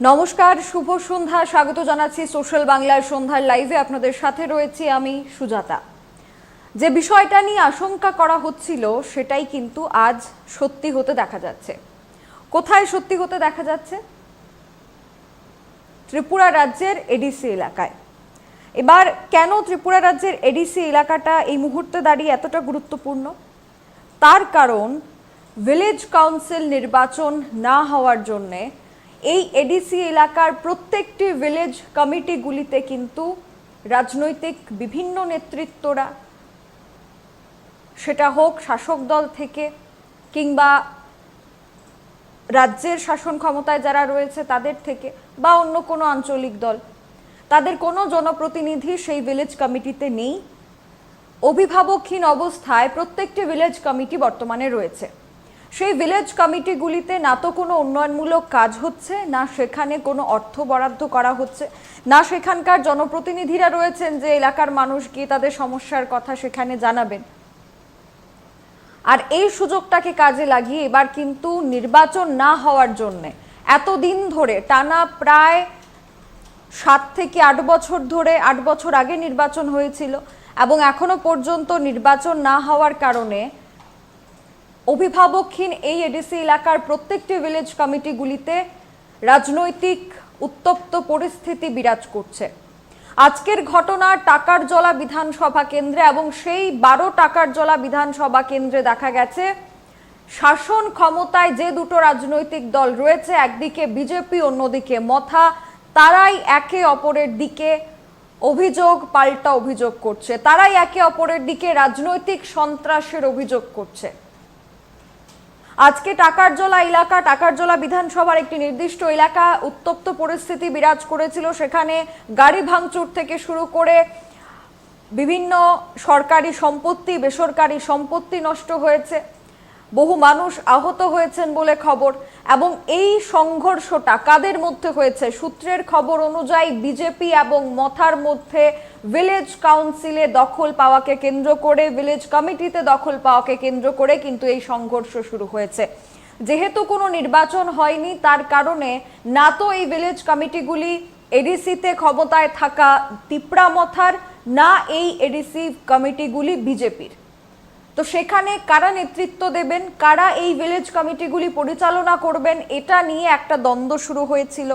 নমস্কার, শুভ সন্ধ্যা। স্বাগত জানাচ্ছি সোশ্যাল বাংলার সন্ধ্যার লাইভে। আপনাদের সাথে রয়েছি আমি সুজাতা। যে বিষয়টা নিয়ে আশঙ্কা করা হচ্ছিল, সেটাই কিন্তু আজ সত্যি হতে দেখা যাচ্ছে। কোথায় সত্যি হতে দেখা যাচ্ছে? ত্রিপুরা রাজ্যের এডিসি এলাকায়। এবার কেন ত্রিপুরা রাজ্যের এডিসি এলাকাটা এই মুহূর্তে দাঁড়িয়ে এতটা গুরুত্বপূর্ণ? তার কারণ ভিলেজ কাউন্সিল নির্বাচন না হওয়ার জন্যে এই এডিসি এলাকার প্রত্যেকটি ভিলেজ কমিটিগুলিতে কিন্তু রাজনৈতিক বিভিন্ন নেতৃত্বরা, সেটা হোক শাসক দল থেকে কিংবা রাজ্যের শাসন ক্ষমতায় যারা রয়েছে তাদের থেকে বা অন্য কোনো আঞ্চলিক দল, তাদের কোনো জনপ্রতিনিধি সেই ভিলেজ কমিটিতে নেই। অভিভাবকহীন অবস্থায় প্রত্যেকটি ভিলেজ কমিটি বর্তমানে রয়েছে। সেই ভিলেজ কমিটিগুলিতে না তো কোনো উন্নয়নমূলক কাজ হচ্ছে, না সেখানে কোনো অর্থ বরাদ্দ করা হচ্ছে, না সেখানকার জনপ্রতিনিধিরা রয়েছেন যে এলাকার মানুষ গিয়ে তাদের সমস্যার কথা সেখানে জানাবেন। আর এই সুযোগটাকে কাজে লাগিয়ে এবার কিন্তু নির্বাচন না হওয়ার জন্যে এতদিন ধরে টানা প্রায় সাত থেকে আট বছর ধরে, আট বছর আগে নির্বাচন হয়েছিল এবং এখনও পর্যন্ত নির্বাচন না হওয়ার কারণে অভিভাবকহীন এই এডিসি এলাকার প্রত্যেকটি ভিলেজ কমিটিগুলিতে রাজনৈতিক উত্তপ্ত পরিস্থিতি বিরাজ করছে। আজকের ঘটনা টাকার জলা বিধানসভা কেন্দ্রে এবং সেই বারো টাকার জলা বিধানসভা কেন্দ্রে দেখা গেছে, শাসন ক্ষমতায় যে দুটো রাজনৈতিক দল রয়েছে, একদিকে বিজেপি অন্যদিকে মথা, তারাই একে অপরের দিকে অভিযোগ, পাল্টা অভিযোগ করছে। তারাই একে অপরের দিকে রাজনৈতিক সন্ত্রাসের অভিযোগ করছে। আজকে টাকারজোলা এলাকা, টাকারজোলা বিধানসভার একটি নির্দিষ্ট এলাকা উত্তপ্ত পরিস্থিতি বিরাজ করেছিল। সেখানে গাড়ি ভাঙচুর থেকে শুরু করে বিভিন্ন সরকারি সম্পত্তি, বেসরকারি সম্পত্তি নষ্ট হয়েছে। বহু মানুষ আহত হয়েছেন বলে খবর। এবং এই সংঘর্ষটা কাদের মধ্যে হয়েছে? সূত্রের খবর অনুযায়ী বিজেপি এবং মথার মধ্যে ভিলেজ কাউন্সিলে দখল পাওয়াকে কেন্দ্র করে ভিলেজ কমিটিতে দখল পাওয়াকে কেন্দ্র করে কিন্তু এই সংঘর্ষ শুরু হয়েছে। যেহেতু কোনো নির্বাচন হয়নি, তার কারণে না তো এই ভিলেজ কমিটিগুলি এডিসিতে ক্ষমতায় থাকা তিপ্রা মথার, না এই এডিসি কমিটিগুলি বিজেপির। তো সেখানে কারা নেতৃত্ব দেবেন, কারা এই ভিলেজ কমিটিগুলি পরিচালনা করবেন, এটা নিয়ে একটা দ্বন্দ্ব শুরু হয়েছিল।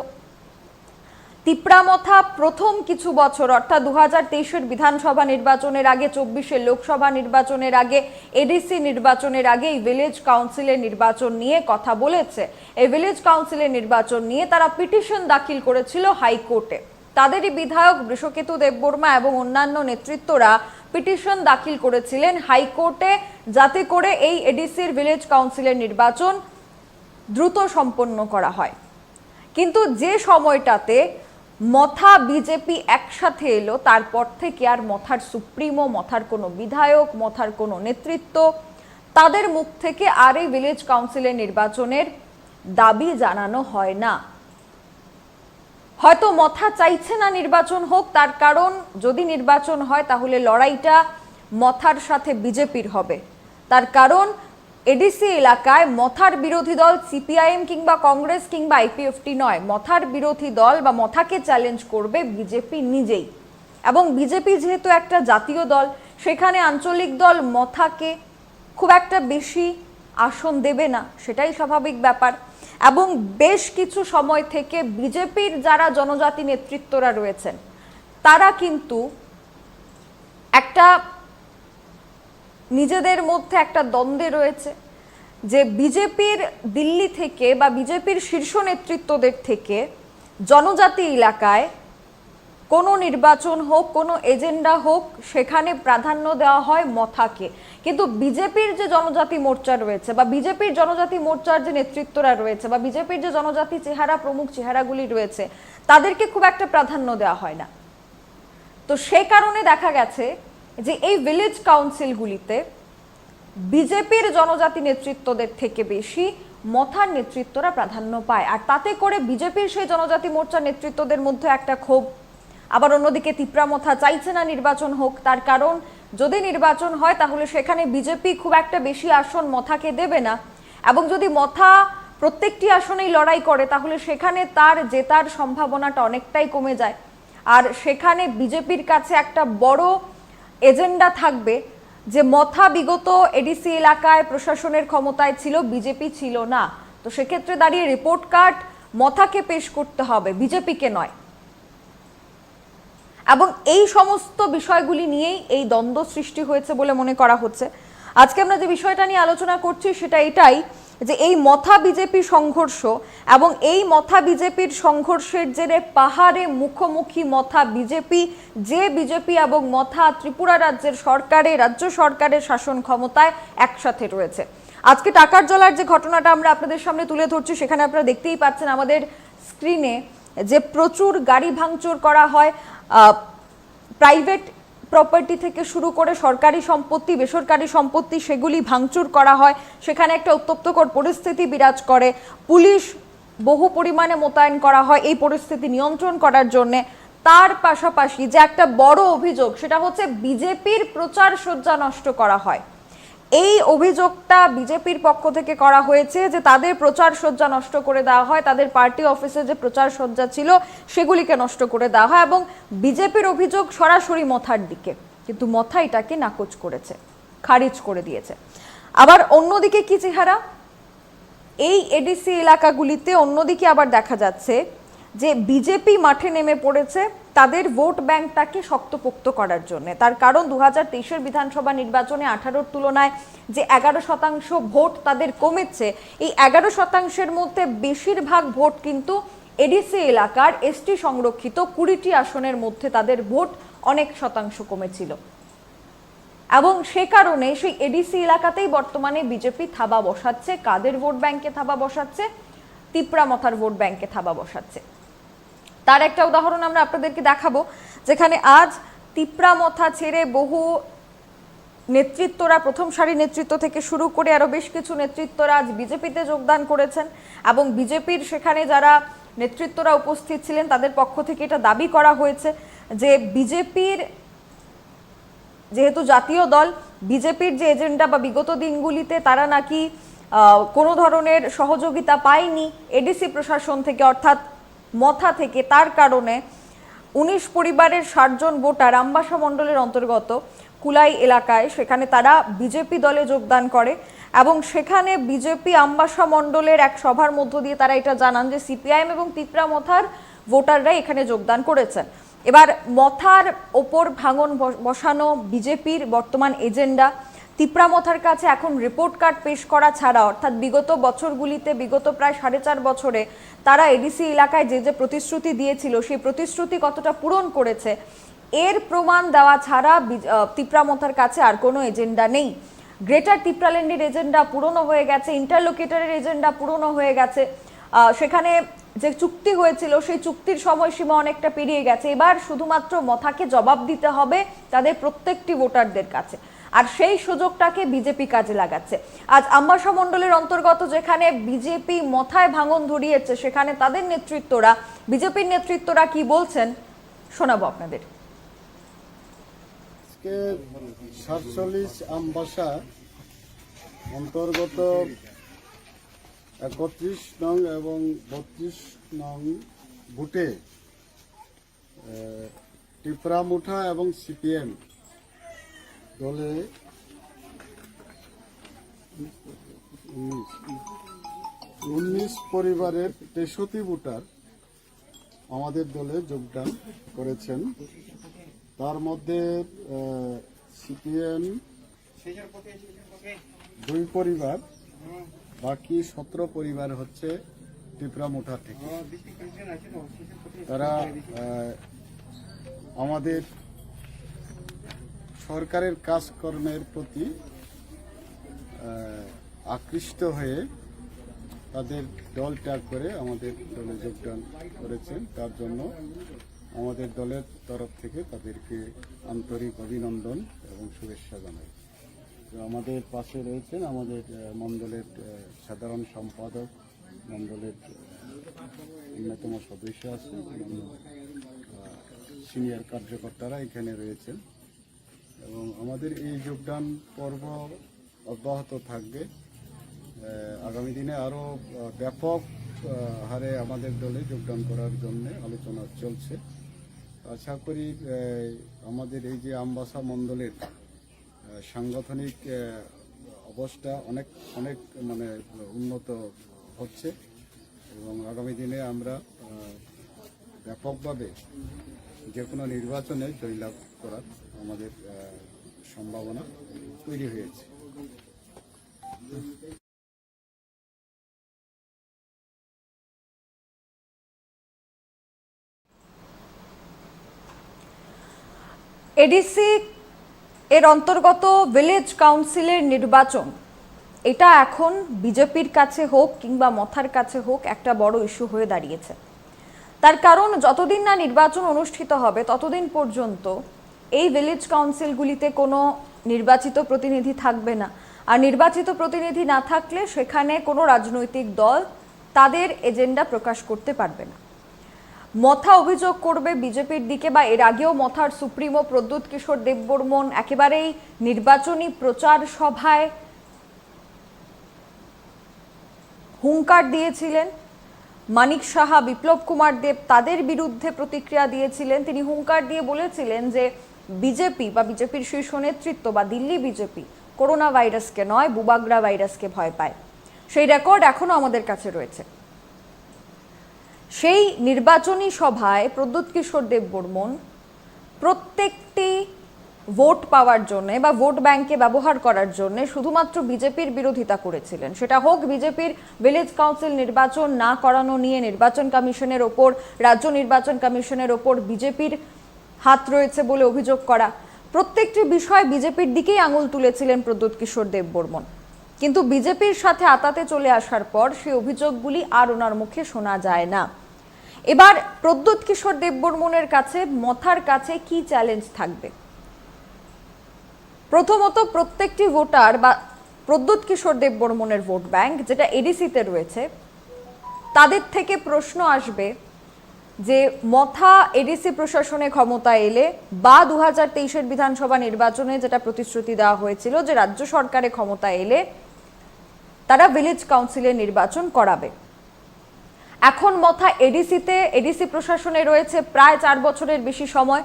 তিপ্রামথা প্রথম কিছু বছর, অর্থাৎ দু হাজার বিধানসভা নির্বাচনের আগে, চব্বিশের লোকসভা নির্বাচনের আগে, এডিসি নির্বাচনের আগে এই ভিলেজ কাউন্সিলের নির্বাচন নিয়ে কথা বলেছে। এই ভিলেজ কাউন্সিলের নির্বাচন নিয়ে তারা পিটিশন দাখিল করেছিল হাইকোর্টে। তাদেরই বিধায়ক বৃষকেতু দেববর্মা এবং অন্যান্য নেতৃত্বরা পিটিশন দাখিল করেছিলেন হাইকোর্টে, যাতে করে এই এডিসির ভিলেজ কাউন্সিলের নির্বাচন দ্রুত সম্পন্ন করা হয়। কিন্তু যে সময়টাতে মথা বিজেপি একসাথে এলো, তারপর থেকে আর মথার সুপ্রিমো, মথার কোনো বিধায়ক, মথার কোনো নেতৃত্ব, তাদের মুখ থেকে আর এই ভিলেজ কাউন্সিলের নির্বাচনের দাবি জানানো হয় না। হয়তো মথা চাইছে না নির্বাচন হোক, তার কারণ যদি নির্বাচন হয়, তাহলে লড়াইটা মথার সাথে বিজেপির হবে। তার কারণ এডিসি এলাকায় মথার বিরোধী দল, সিপিআইএম কিংবা কংগ্রেস কিংবা আইপিএফটি নয়। মথার বিরোধী দল বা মথাকে চ্যালেঞ্জ করবে বিজেপি নিজেই। এবং বিজেপি যেহেতু একটা জাতীয় দল, সেখানে আঞ্চলিক দল মথাকে খুব একটা বেশি আসন দেবে না, সেটাই স্বাভাবিক ব্যাপার। এবং বেশ কিছু সময় থেকে বিজেপির যারা জনজাতি নেতৃত্বরা রয়েছেন, তারা কিন্তু একটা নিজেদের মধ্যে একটা দ্বন্দ্বে রয়েছে যে বিজেপির দিল্লি থেকে বা বিজেপির শীর্ষ নেতৃত্বদের থেকে জনজাতি এলাকায় কোনো নির্বাচন হোক, কোনো এজেন্ডা হোক, সেখানে প্রাধান্য দেওয়া হয় মথাকে। কিন্তু বিজেপির যে জনজাতি মোর্চা রয়েছে বা বিজেপির জনজাতি মোর্চার যে নেতৃত্বরা রয়েছে বা বিজেপির যে জনজাতি চেহারা, প্রমুখ চেহারাগুলি রয়েছে, তাদেরকে খুব একটা প্রাধান্য দেওয়া হয় না। তো সেই কারণে দেখা গেছে যে এই ভিলেজ কাউন্সিলগুলিতে বিজেপির জনজাতি নেতৃত্বদের থেকে বেশি মথার নেতৃত্বরা প্রাধান্য পায়। আর তাতে করে বিজেপির সেই জনজাতি মোর্চার নেতৃত্বদের মধ্যে একটা ক্ষোভ। আবার অন্যদিকে তিপ্রামথা চাইছে না নির্বাচন হোক, তার কারণ যদি নির্বাচন হয় তাহলে সেখানে বিজেপি খুব একটা বেশি আসন মথাকে দেবে না। এবং যদি মথা প্রত্যেকটি আসনেই লড়াই করে, তাহলে সেখানে তার জেতার সম্ভাবনাটা অনেকটাই কমে যায়। আর সেখানে বিজেপির কাছে একটা বড় এজেন্ডা থাকবে যে মথা বিগত এডিসি এলাকায় প্রশাসনের ক্ষমতায় ছিল বিজেপি ছিল না। তো সেক্ষেত্রে দাঁড়িয়ে রিপোর্ট কার্ড মথাকে পেশ করতে হবে বিজেপিকে নয়। এবং এই সমস্ত বিষয়গুলি নিয়েই এই দ্বন্দ্ব সৃষ্টি হয়েছে বলে মনে করা হচ্ছে। আজকে আমরা যে বিষয়টা নিয়ে আলোচনা করছি, সেটা এটাই যে এই মথা বিজেপি সংঘর্ষ এবং এই মথা বিজেপির সংঘর্ষের জেরে পাহাড়ে মুখোমুখি মথা বিজেপি, যে বিজেপি এবং মথা ত্রিপুরা রাজ্যের সরকারে, রাজ্য সরকারের শাসন ক্ষমতায় একসাথে রয়েছে। আজকে টাকার জলার যে ঘটনাটা আমরা আপনাদের সামনে তুলে ধরছি, সেখানে আপনারা দেখতেই পাচ্ছেন আমাদের স্ক্রিনে যে প্রচুর গাড়ি ভাঙচুর করা হয়। প্রাইভেট প্রপার্টি থেকে শুরু করে সরকারি সম্পত্তি, বেসরকারি সম্পত্তি সেগুলি ভাঙচুর করা হয়। সেখানে একটা উত্তপ্তকর পরিস্থিতি বিরাজ করে। পুলিশ বহু পরিমাণে মোতায়েন করা হয় এই পরিস্থিতি নিয়ন্ত্রণ করার জন্যে। তার পাশাপাশি যে একটা বড় অভিযোগ, সেটা হচ্ছে বিজেপির প্রচার সজ্জা নষ্ট করা হয়। এই অভিযোগটা বিজেপির পক্ষ থেকে করা হয়েছে যে তাদের প্রচার সজ্জা নষ্ট করে দেওয়া হয়, তাদের পার্টি অফিসে যে প্রচার সজ্জা ছিল সেগুলিকে নষ্ট করে দেওয়া হয় এবং বিজেপির অভিযোগ সরাসরি মথার দিকে। কিন্তু মথা এটাকে নাকচ করেছে, খারিজ করে দিয়েছে। আবার অন্যদিকে কি চেহারা? এই এডিসি এলাকাগুলিতে অন্যদিকে আবার দেখা যাচ্ছে যে বিজেপি মাঠে নেমে পড়েছে, তাদের ভোট ব্যাংকটাকে শক্তপোক্ত করার জন্য। তার কারণ দু হাজার বিধানসভা নির্বাচনে আঠারোর তুলনায় যে এগারো শতাংশ ভোট তাদের কমেছে, এই এগারো শতাংশের মধ্যে বেশিরভাগ ভোট কিন্তু এডিসি এলাকার এসটি সংরক্ষিত কুড়িটি আসনের মধ্যে তাদের ভোট অনেক শতাংশ কমেছিল। এবং সে কারণে সেই এডিসি এলাকাতেই বর্তমানে বিজেপি থাবা বসাচ্ছে, কাদের ভোট ব্যাংকে থাবা বসাচ্ছে, তিপ্রামথার ভোট ব্যাংকে থাবা বসাচ্ছে। তার একটা উদাহরণ আমরা আপনাদেরকে দেখাবো, যেখানে আজ তিপ্রামথা ছেড়ে বহু নেতৃত্বরা, প্রথম সারি নেতৃত্ব থেকে শুরু করে আরও বেশ কিছু নেতৃত্বরা আজ বিজেপিতে যোগদান করেছেন এবং বিজেপির সেখানে যারা নেতৃত্বরা উপস্থিত ছিলেন, তাদের পক্ষ থেকে এটা দাবি করা হয়েছে যে বিজেপির যেহেতু জাতীয় দল, বিজেপির যে এজেন্ডা বা বিগত দিনগুলিতে তারা নাকি কোনো ধরনের সহযোগিতা পায়নি, এডিসি প্রশাসন থেকে, অর্থাৎ মথা থেকে তার কারণে উনিশ পরিবারের ষাটজন ভোটার আম্বাসা মণ্ডলের অন্তর্গত কুলাই এলাকায়, সেখানে তারা বিজেপি দলে যোগদান করে এবং সেখানে বিজেপি আম্বাসা মণ্ডলের এক সভার মধ্য দিয়ে তারা এটা জানান যে সিপিআইএম এবং তিপ্রা মথার ভোটাররা এখানে যোগদান করেছেন। এবার মথার ওপর ভাঙন বসানো বিজেপির বর্তমান এজেন্ডা তিপ্রামথার কাছে এখন রিপোর্ট কার্ড পেশ করা ছাড়া, অর্থাৎ বিগত বছরগুলিতে বিগত প্রায় সাড়ে চার বছরে তারা এডিসি এলাকায় যে যে প্রতিশ্রুতি দিয়েছিল, সেই প্রতিশ্রুতি কতটা পূরণ করেছে, এর প্রমাণ দেওয়া ছাড়া তিপ্রামথার কাছে আর কোনো এজেন্ডা নেই। গ্রেটার তিপ্রাল্যান্ডের এজেন্ডা পুরনো হয়ে গেছে, ইন্টারলোকেটারের এজেন্ডা পুরনো হয়ে গেছে সেখানে যে চুক্তি হয়েছিল, সেই চুক্তির সময়সীমা অনেকটা পেরিয়ে গেছে। এবার শুধুমাত্র মথাকে জবাব দিতে হবে তাদের প্রত্যেকটি ভোটারদের কাছে। আর সেই সুযোগটাকে বিজেপি কাজে লাগাচ্ছে। আজ আম্বাসা মণ্ডলের অন্তর্গত যেখানে বিজেপি মথায় ভাঙন ধরিয়েছে, সেখানে তাদের নেতৃত্বরা, বিজেপির নেতৃত্বরা কি বলছেন? শোনাবো আপনাদের। সাতচল্লিশ অন্তর্গত একত্রিশ নং এবং বত্রিশ নং বুটে টিপরামুঠা এবং সিপিএম দলে উনিশ পরিবারের তেষট্টি ভোটার আমাদের দলে যোগদান করেছেন। তার মধ্যে সিপিএম দুই পরিবার, বাকি সতেরো পরিবার হচ্ছে ত্রিপুরামুঠা থেকে। তারা আমাদের সরকারের কাজকর্মের প্রতি আকৃষ্ট হয়ে তাদের দল ত্যাগ করে আমাদের দলে যোগদান করেছেন। তার জন্য আমাদের দলের তরফ থেকে তাদেরকে আন্তরিক অভিনন্দন এবং শুভেচ্ছা জানাই। তো আমাদের পাশে রয়েছেন আমাদের মণ্ডলের সাধারণ সম্পাদক মণ্ডলের অন্যতম সদস্য আছে সিনিয়র কার্যকর্তারা এখানে রয়েছেন। এবং আমাদের এই যোগদান পর্ব অব্যাহত থাকবে। আগামী দিনে আরও ব্যাপক হারে আমাদের দলে যোগদান করার জন্য আলোচনা চলছে। আশা করি আমাদের এই যে আমবাসা মণ্ডলের সাংগঠনিক অবস্থা অনেক অনেক মানে উন্নত হচ্ছে এবং আগামী দিনে আমরা ব্যাপকভাবে যে কোনো নির্বাচনে জয়লাভ করার আমাদের সম্ভাবনা তৈরি হয়েছে। এডিসি এর অন্তর্গত ভিলেজ কাউন্সিলের নির্বাচন, এটা এখন বিজেপির কাছে হোক কিংবা মথার কাছে হোক একটা বড় ইস্যু হয়ে দাঁড়িয়েছে। তার কারণ, যতদিন না নির্বাচন অনুষ্ঠিত হবে, ততদিন পর্যন্ত এই ভিলেজ কাউন্সিলগুলিতে কোনো নির্বাচিত প্রতিনিধি থাকবে না। আর নির্বাচিত প্রতিনিধি না থাকলে সেখানে কোনো রাজনৈতিক দল তাদের এজেন্ডা প্রকাশ করতে পারবে না। মথা অভিযোগ করবে বিজেপির দিকে বা এর আগেও মথার সুপ্রিমো প্রদ্যুৎ কিশোর দেববর্মন একেবারেই নির্বাচনী প্রচার সভায় হুঙ্কার দিয়েছিলেন। মানিক সাহা, বিপ্লব কুমার দেব তাদের বিরুদ্ধে প্রতিক্রিয়া দিয়েছিলেন। তিনি হুঙ্কার দিয়ে বলেছিলেন যে বিজেপি বা বিজেপির শীর্ষ নেতৃত্ব বা দিল্লি বিজেপি করোনা ভাইরাসকে নয়, বুবাগ্রা ভাইরাসকে ভয় পায়। সেই রেকর্ড এখনও আমাদের কাছে রয়েছে। সেই নির্বাচনী সভায় প্রদ্যুৎ কিশোর দেব বর্মন প্রত্যেকটি ভোট পাওয়ার জন্য বা ভোট ব্যাংকে ব্যবহার করার জন্য শুধুমাত্র বিজেপির বিরোধিতা করেছিলেন। সেটা হোক বিজেপির ভিলেজ কাউন্সিল নির্বাচন না করানো নিয়ে নির্বাচন কমিশনের ওপর, রাজ্য নির্বাচন কমিশনের ওপর বিজেপির হাত রয়েছে বলে অভিযোগ করা। প্রত্যেকটি বিষয় বিজেপির দিকেই আঙুল তুলেছিলেন প্রদ্যুৎ কিশোর দেব বর্মন। কিন্তু বিজেপির সাথে আতাতে চলে আসার পর সেই অভিযোগগুলি আর ওনার মুখে শোনা যায় না। এবার প্রদ্যুৎ কিশোর দেববর্মনের কাছে, মথার কাছে কি চ্যালেঞ্জ থাকবে? প্রথমত প্রত্যেকটি ভোটার বা প্রদ্যুৎ কিশোর দেববর্মনের ভোট ব্যাংক, যেটা এডিসিতে রয়েছে, তাদের থেকে প্রশ্ন আসবে যে মথা এডিসি প্রশাসনে ক্ষমতা এলে বা দু হাজার তেইশের বিধানসভা নির্বাচনে যেটা প্রতিশ্রুতি দেওয়া হয়েছিল যে রাজ্য সরকারে ক্ষমতা এলে তারা ভিলেজ কাউন্সিলের নির্বাচন করাবে। এখন মথা এডিসিতে, এডিসি প্রশাসনে রয়েছে প্রায় চার বছরের বেশি সময়।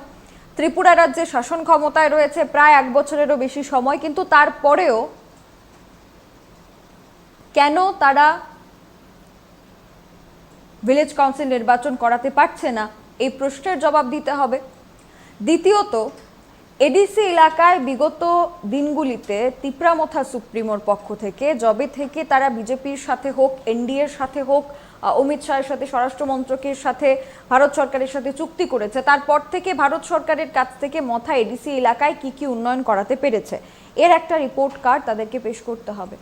ত্রিপুরা রাজ্যে শাসন ক্ষমতায় রয়েছে প্রায় এক বছরেরও বেশি সময়, কিন্তু তারপরেও কেন তারা ভিলেজ কাউন্সিল নির্বাচন করাতে পারছে না, এই প্রশ্নের জবাব দিতে হবে। দ্বিতীয়ত, এডিসি এলাকায় বিগত দিনগুলিতে তিপ্রামথা সুপ্রিমোর পক্ষ থেকে জবে থেকে তারা বিজেপির সাথে হোক, এনডিএর সাথে হোক অমিত শাহের সাথে স্বরাষ্ট্র মন্ত্রকের সাথে, ভারত সরকারের সাথে চুক্তি করেছে, তারপর থেকে ভারত সরকারের কাছ থেকে মথা এডিসি এলাকায় কি কি উন্নয়ন করাতে পেরেছে, এর একটা রিপোর্ট কার্ড তাদেরকে পেশ করতে হবে।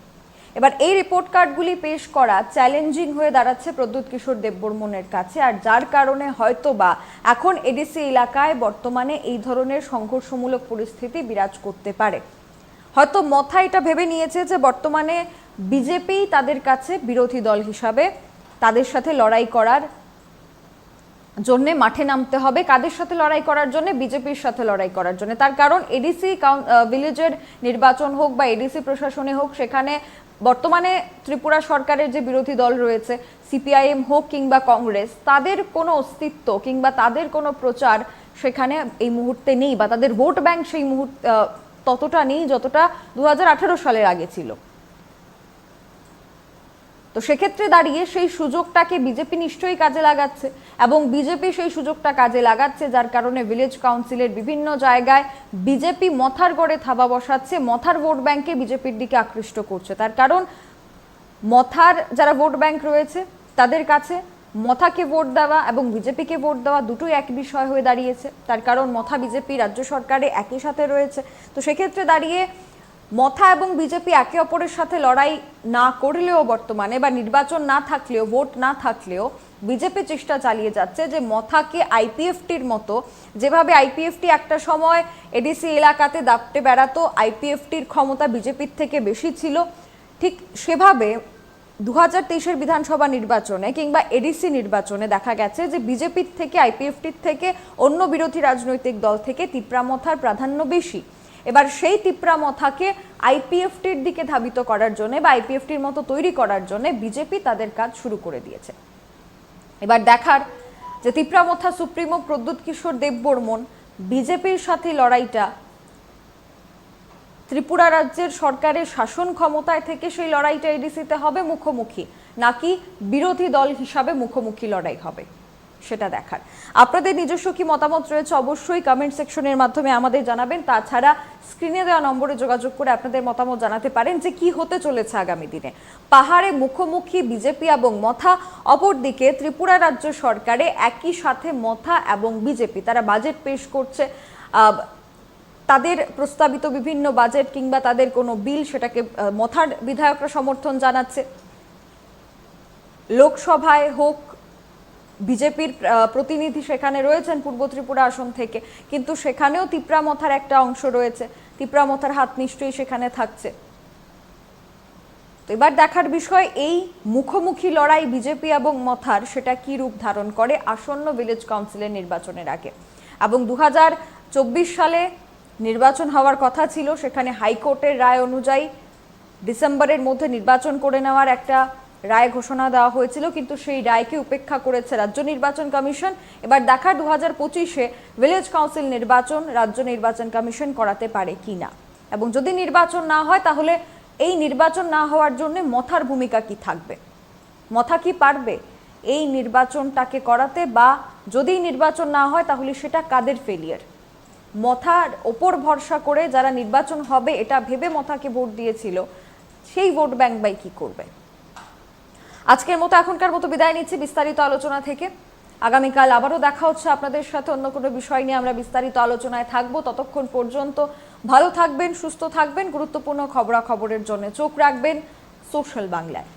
এবার এই রিপোর্ট কার্ডগুলি পেশ করা চ্যালেঞ্জিং হয়ে দাঁড়াচ্ছে প্রদ্যুৎ কিশোর দেববর্মনের কাছে, আর যার কারণে হয়তো বা এখন এডিসি এলাকায় বর্তমানে এই ধরনের সংঘর্ষমূলক পরিস্থিতি বিরাজ করতে পারে। হয়তো মথা এটা ভেবে নিয়েছে যে বর্তমানে বিজেপি তাদের কাছে বিরোধী দল হিসাবে তাদের সাথে লড়াই করার জন্য মাঠে নামতে হবে, কাদের সাথে লড়াই করার জন্য বিজেপির সাথে লড়াই করার জন্য। তার কারণ এডিসি ভিলেজের নির্বাচন হোক বা এডিসি প্রশাসনে হোক, সেখানে বর্তমানে ত্রিপুরা সরকারের যে বিরোধী দল রয়েছে, সিপিআইএম হোক কিংবা কংগ্রেস, তাদের কোনো অস্তিত্ব কিংবা তাদের কোনো প্রচার সেখানে এই মুহূর্তে নেই বা তাদের ভোট ব্যাংক সেই মুহূর্তে ততটা নেই যতটা দু হাজার আঠারো সালের আগে ছিল। তো সেক্ষেত্রে দাঁড়িয়ে সেই সুযোগটাকে বিজেপি নিশ্চয়ই কাজে লাগাচ্ছে এবং বিজেপি সেই সুযোগটা কাজে লাগাচ্ছে, যার কারণে ভিলেজ কাউন্সিলের বিভিন্ন জায়গায় বিজেপি মথার গড়ে থাবা বসাচ্ছে, মথার ভোট ব্যাংকে বিজেপির দিকে আকৃষ্ট করছে। তার কারণ, মথার যারা ভোট ব্যাংক রয়েছে, তাদের কাছে মথাকে ভোট দেওয়া এবং বিজেপিকে ভোট দেওয়া দুটোই এক বিষয় হয়ে দাঁড়িয়েছে। তার কারণ, মথা বিজেপি রাজ্য সরকারে একই সাথে রয়েছে। তো সেক্ষেত্রে দাঁড়িয়ে মথা এবং বিজেপি একে অপরের সাথে লড়াই না করলেও বর্তমানে বা নির্বাচন না থাকলেও, ভোট না থাকলেও বিজেপি চেষ্টা চালিয়ে যাচ্ছে যে মথাকে আইপিএফটির মতো, যেভাবে আইপিএফটি একটা সময় এডিসি এলাকাতে দাপটে বেড়াতো, আইপিএফটির ক্ষমতা বিজেপির থেকে বেশি ছিল। ঠিক সেভাবে দু হাজার তেইশের বিধানসভা নির্বাচনে কিংবা এডিসি নির্বাচনে দেখা গেছে যে বিজেপির থেকে, আইপিএফটির থেকে অন্য বিরোধী রাজনৈতিক দল থেকে তিপ্রামথার প্রাধান্য বেশি। এবার সেই তিপ্রা মথাকে আইপিএফটির দিকে ধাবিত করার জন্য বা আইপিএফটির মতো তৈরি করার জন্য বিজেপি তাদের কাজ শুরু করে দিয়েছে। এবার দেখার যে তিপ্রামথা সুপ্রিমো প্রদ্যুৎ কিশোর দেববর্মন বিজেপির সাথে লড়াইটা ত্রিপুরা রাজ্যের সরকারের শাসন ক্ষমতায় থেকে সেই লড়াইটা এডিসিতে হবে মুখোমুখি, নাকি বিরোধী দল হিসাবে মুখোমুখি লড়াই হবে? সেটা দেখার। আপনাদের নিজস্ব কি মতামত রয়েছে অবশ্যই কমেন্ট সেকশনের মাধ্যমে আমাদের জানাবেন। তাছাড়া স্ক্রিনে দেওয়া নম্বরে যোগাযোগ করে আপনাদের মতামত জানাতে পারেন যে কি হতে চলেছে আগামী দিনে। পাহাড়ে মুখোমুখি বিজেপি এবং মথা, অপরদিকে ত্রিপুরা রাজ্য সরকারে একই সাথে মথা এবং বিজেপি তারা বাজেট পেশ করছে। তাদের প্রস্তাবিত বিভিন্ন বাজেট কিংবা তাদের কোনো বিল সেটাকে মথার বিধায়করা সমর্থন জানাচ্ছে। লোকসভায় হোক বিজেপির প্রতিনিধি সেখানে রয়েছেন পূর্ব ত্রিপুরা আসন থেকে। কিন্তু সেখানেও তিপ্রা মথার একটা অংশ রয়েছে। তিপ্রা মথার হাত নিশ্চয়ই সেখানে থাকছে। তো এবার দেখার বিষয়, এই মুখোমুখি লড়াই বিজেপি এবং মথার, সেটা কি রূপ ধারণ করে? আসন্ন ভিলেজ কাউন্সিলের নির্বাচনের আগে। এবং দু হাজার চব্বিশ সালে নির্বাচন হওয়ার কথা ছিল, সেখানে হাইকোর্টের রায় অনুযায়ী ডিসেম্বরের মধ্যে নির্বাচন করে নেওয়ার একটা রায় ঘোষণা দেওয়া হয়েছিল, কিন্তু সেই রায়কে উপেক্ষা করেছে রাজ্য নির্বাচন কমিশন। এবার দেখার দু হাজার পঁচিশে ভিলেজ কাউন্সিল নির্বাচন রাজ্য নির্বাচন কমিশন করাতে পারে কিনা এবং যদি নির্বাচন না হয়, তাহলে এই নির্বাচন না হওয়ার জন্য মথার ভূমিকা কি থাকবে? মথা কি পারবে এই নির্বাচনটাকে করাতে, বা যদি নির্বাচন না হয়, তাহলে সেটা কাদের ফেলিয়ার মথার ওপর ভরসা করে যারা নির্বাচন হবে, এটা ভেবে মথাকে ভোট দিয়েছিল, সেই ভোট ব্যাংক বাই কি করবে? আজকের মতো এখনকার মতো বিদায় নিচ্ছি বিস্তারিত আলোচনা থেকে। আগামীকাল আবারও দেখা হচ্ছে আপনাদের সাথে অন্য কোনো বিষয় নিয়ে। আমরা বিস্তারিত আলোচনায় থাকব ততক্ষণ পর্যন্ত। ভালো থাকবেন, সুস্থ থাকবেন। গুরুত্বপূর্ণ খবরাখবরের জন্য চোখ রাখবেন সোশ্যাল বাংলায়।